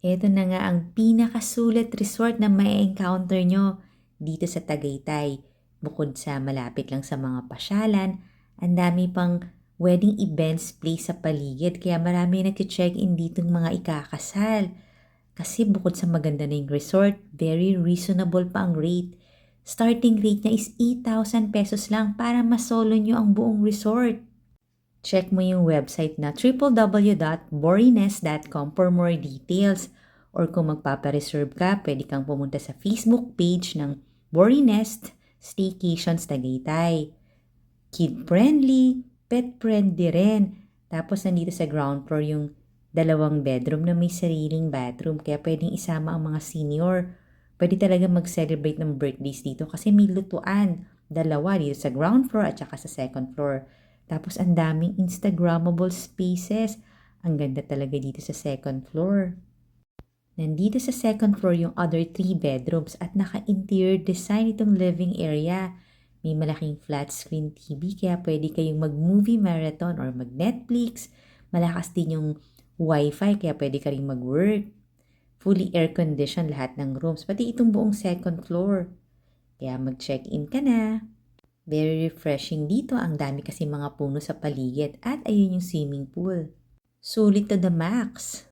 Ito na nga ang pinakasulit resort na may encounter nyo dito sa Tagaytay. Bukod sa malapit lang sa mga pasyalan, ang dami pang wedding events place sa paligid kaya marami nag-check-in dito ng mga ikakasal. Kasi bukod sa maganda na yung resort, very reasonable pa ang rate. Starting rate niya is 8,000 pesos lang para masolo nyo ang buong resort. Check mo yung website na www.borines.com for more details. Or kung magpapareserve ka, pwede kang pumunta sa Facebook page ng Borinest Staycations Tagaytay. Kid-friendly, pet-friendly rin. Tapos nandito sa ground floor yung dalawang bedroom na may sariling bathroom kaya pwedeng isama ang mga senior. Pwede talaga mag-celebrate ng birthdays dito kasi may lutuan. Dalawa dito sa ground floor at saka sa second floor. Tapos ang daming Instagrammable spaces. Ang ganda talaga dito sa second floor. Nandito sa second floor yung other three bedrooms at naka-interior design itong living area. May malaking flat screen TV kaya pwede kayong mag-movie marathon or mag-Netflix. Malakas din yung wifi kaya pwede ka rin mag-work. Fully air-conditioned lahat ng rooms, pati itong buong second floor. Kaya mag-check-in ka na. Very refreshing dito. Ang dami kasi mga puno sa paligid at ayun yung swimming pool. Sulit to the max.